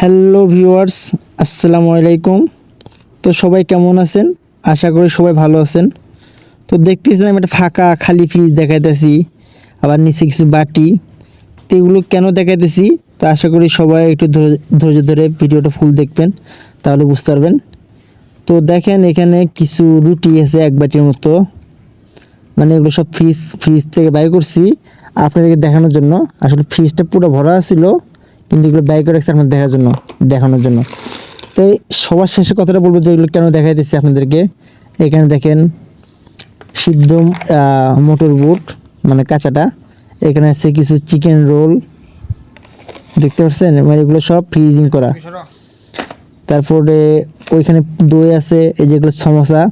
Hello viewers, আসসালামু আলাইকুম। তো সবাই কেমন আছেন? আশা করি সবাই ভালো আছেন। তো দেখতেছেন আমি একটা ফাঁকা খালি ফ্রিজ দেখাইতেছি, আবার নিচে কিছু বাটি। তো এগুলো কেন দেখাইতেছি? তো আশা করি সবাই একটু ধৈর্য ধরে ভিডিওটা ফুল দেখবেন, তাহলে বুঝতে পারবেন। তো দেখেন এখানে কিছু রুটি আছে এক বাটির মতো। মানে এগুলো সব ফ্রিজ ফ্রিজ থেকে বাই করছি, আপনাদেরকে দেখানোর জন্য। আসলে ফ্রিজটা পুরো ভরা ছিল। কিন্তু এগুলো বাই করে রাখছি আপনার দেখার জন্য, দেখানোর জন্য। তো সবার শেষে কথাটা বলব যে এগুলো কেন দেখাই দিচ্ছি আপনাদেরকে? এখানে দেখেন, সিদ্ধ মোটর বুট মানে কাঁচাটা। এখানে আছে কিছু চিকেন রোল। দেখতে পাচ্ছেন? মানে এগুলো সব ফ্রিজিং করা। তারপরে ওইখানে দই আছে, এই যেগুলো সমোসা।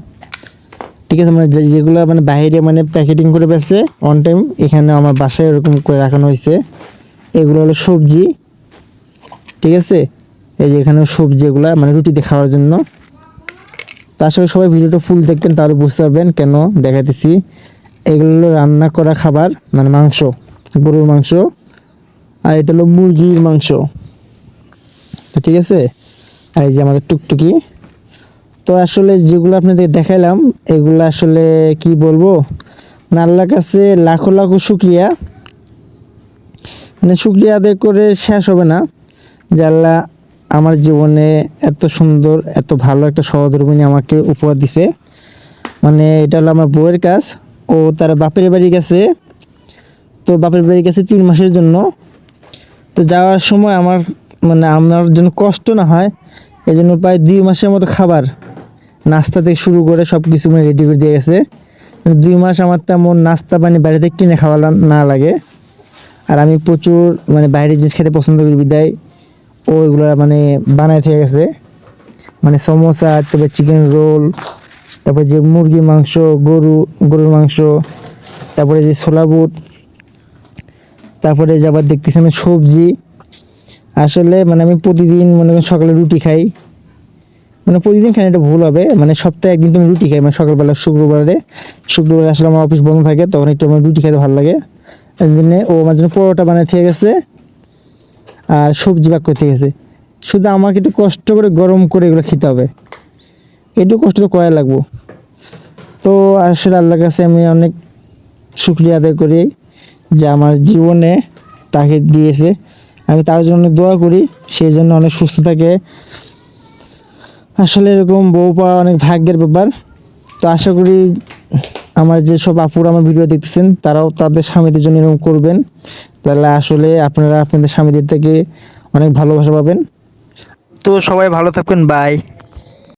ঠিক আছে মানে যেগুলো মানে বাইরে মানে প্যাকেটিং করে বেছে অন টাইম এখানে আমার বাসায় এরকম করে রাখানো হয়েছে। এগুলো হলো সবজি। ঠিক আছে? এই যে এখানে সবজি এগুলো মানে রুটিতে খাওয়ার জন্য। তার সঙ্গে সবাই ভিডিওটা ফুল দেখবেন, তাহলে বুঝতে পারবেন কেন দেখাইতেছি। এগুলো রান্না করা খাবার মানে মাংস, গরুর মাংস, আর এটা হলো মুরগির মাংস। তো ঠিক আছে? আর এই যে আমাদের টুকটুকি। তো আসলে যেগুলো আপনাদের দেখাইলাম, এগুলো আসলে কি বলব? মানে আল্লাহর কাছে লাখো লাখো শুক্রিয়া। মানে শুক্রিয়া আদায় করে শেষ হবে না। আল্লাহ আমার জীবনে এত সুন্দর, এত ভালো একটা সহধর্মিনী আমাকে উপহার দিছে। মানে এটা হলো আমার বউয়ের কাজ। ও তার বাপের বাড়ি গেছে। তো বাপের বাড়ি গেছে তিন মাসের জন্য। তো যাওয়ার সময় আমার মানে আমার জন্য কষ্ট না হয়। এই জন্য প্রায় দুই মাসের মতো খাবার, নাস্তা থেকে শুরু করে সব কিছু মানে রেডি করে দিয়ে গেছে। মানে দুই মাস আমার তেমন নাস্তা পানি থেকে কিনে খাওয়া না লাগে। আর আমি প্রচুর মানে বাইরের জিনিস খেতে পছন্দ করি বিদায়। ও এগুলো মানে বানায় থেকে গেছে। মানে সমোসা, তারপরে চিকেন রোল তারপরে যে মুরগির মাংস, গরু, গরুর মাংস, তারপরে যে ছোলা বুট, তারপরে যে আবার দেখতেছি আমি সবজি। আসলে মানে আমি প্রতিদিন মনে করেন সকালে রুটি খাই। মানে প্রতিদিন খাই এটা ভুল হবে। মানে সপ্তাহে একদিন তুমি রুটি খাই। মানে সকালবেলা, শুক্রবারে শুক্রবারে আসলে আমার অফিস বন্ধ থাকে, তখন একটু আমার রুটি খেতে ভালো লাগে। জন্যে ও আমার জন্য পরোটা বানিয়ে থেকে গেছে। আর সবজি বাক করে থেকে গেছে শুধু আমাকে একটু কষ্ট করে গরম করে এগুলো খেতে হবে। একটু কষ্ট করা লাগবো। তো আসলে আল্লাহর কাছে আমি অনেক শুক্রিয়া আদায় করি যে আমার জীবনে তাকে দিয়েছে। আমি তার জন্য দোয়া করি সেই জন্য অনেক সুস্থ থাকে। আসলে এরকম বউ পাওয়া অনেক ভাগ্যের ব্যাপার। তো আশা করি আমার যে সব আপুরা আমার ভিডিও দেখতেছেন, তারাও তাদের স্বামীদের জন্য এরকম করবেন। তাহলে আসলে আপনারা আপনাদের স্বামীদের থেকে অনেক ভালোবাসা পাবেন। তো সবাই ভালো থাকবেন বাই